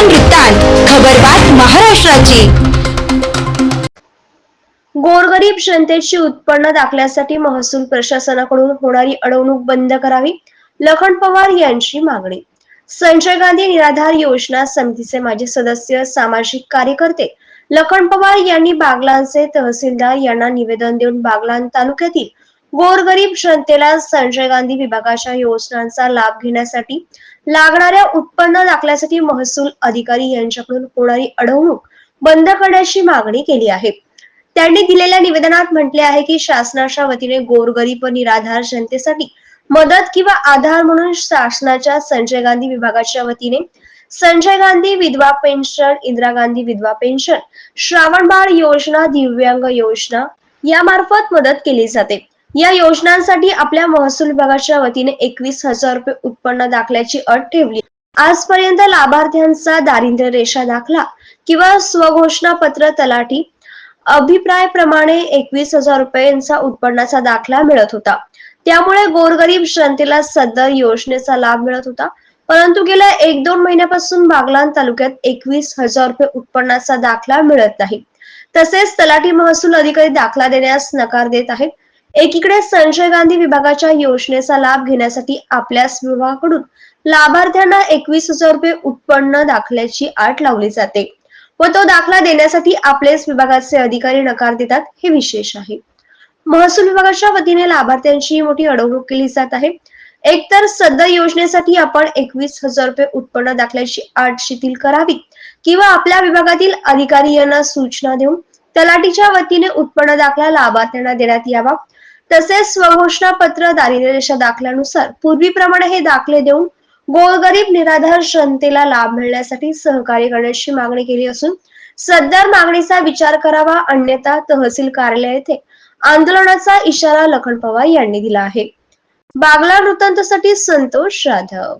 वृत्तांत खबरबात महाराष्ट्राची. गोरगरीब जनतेची उत्पन्न दाखल्यासाठी महसूल प्रशासनाकडून होणारी अडवणूक बंद करावी लखन पवार यांची मागणी. संजय गांधी निराधार योजना समितीचे माजी सदस्य सामाजिक कार्यकर्ते लखन पवार यांनी बागलांचे तहसीलदार यांना निवेदन देऊन बागलान तालुक्यातील गोरगरीब जनतेला संजय गांधी विभागाच्या योजनांचा लाभ घेण्यासाठी लागणाऱ्या उत्पन्न दाखल्यासाठी महसूल अधिकारी यांच्याकडून होणारी अडवणूक बंद करण्याची मागणी केली आहे. त्यांनी दिलेल्या निवेदनात म्हटले आहे की शासनाच्या वतीने गोरगरीब व निराधार जनतेसाठी मदत किंवा आधार म्हणून शासनाच्या संजय गांधी विभागाच्या वतीने संजय गांधी विधवा पेन्शन इंदिरा गांधी विधवा पेन्शन श्रावण बाळ योजना दिव्यांग योजना यामार्फत मदत केली जाते. या योजनांसाठी आपल्या महसूल विभागाच्या वतीने एकवीस हजार रुपये उत्पन्न दाखल्याची अट ठेवली. आजपर्यंत लाभार्थ्यांचा दारिद्र्य रेषा दाखला किंवा स्वघोषणा पत्र तलाठी अभिप्रायप्रमाणे एकवीस हजार रुपयांचा उत्पन्नाचा दाखला मिळत होता. त्यामुळे गोरगरीब जनतेला सदर योजनेचा लाभ मिळत होता. परंतु गेल्या एक दोन महिन्यापासून बागलान तालुक्यात एकवीस हजार रुपये उत्पन्नाचा दाखला मिळत नाही. तसेच तलाठी महसूल अधिकारी दाखला देण्यास नकार देत आहेत. एकीकडे संजय गांधी विभागाच्या योजनेचा लाभ घेण्यासाठी आपल्याच विभागाकडून लाभार्थ्यांना एकवीस हजार रुपये उत्पन्न दाखल्याची आट लावली जाते व तो दाखला देण्यासाठी आपलेच विभागाचे अधिकारी नकार देतात हे विशेष आहे. महसूल विभागाच्या वतीने लाभार्थ्यांची मोठी अडवणूक केली जात आहे. एकतर सदर योजनेसाठी आपण एकवीस हजार रुपये उत्पन्न दाखल्याची आट शिथिल करावी किंवा आपल्या विभागातील अधिकारी यांना सूचना देऊन तलाठीच्या वतीने उत्पन्न दाखला लाभार्थ्यांना देण्यात यावा. तसेच स्वघोषणा पत्र दारिद्र्यरेषा दाखल्यानुसार पूर्वीप्रमाणे हे दाखले देऊन गोरगरीब निराधार जनतेला लाभ मिळण्यासाठी सहकार्य करण्याची मागणी केली असून सदर मागणीचा विचार करावा अन्यथा तहसील कार्यालय येथे आंदोलनाचा इशारा लखन पवार यांनी दिला आहे. बागला वृत्तांतासाठी संतोष जाधव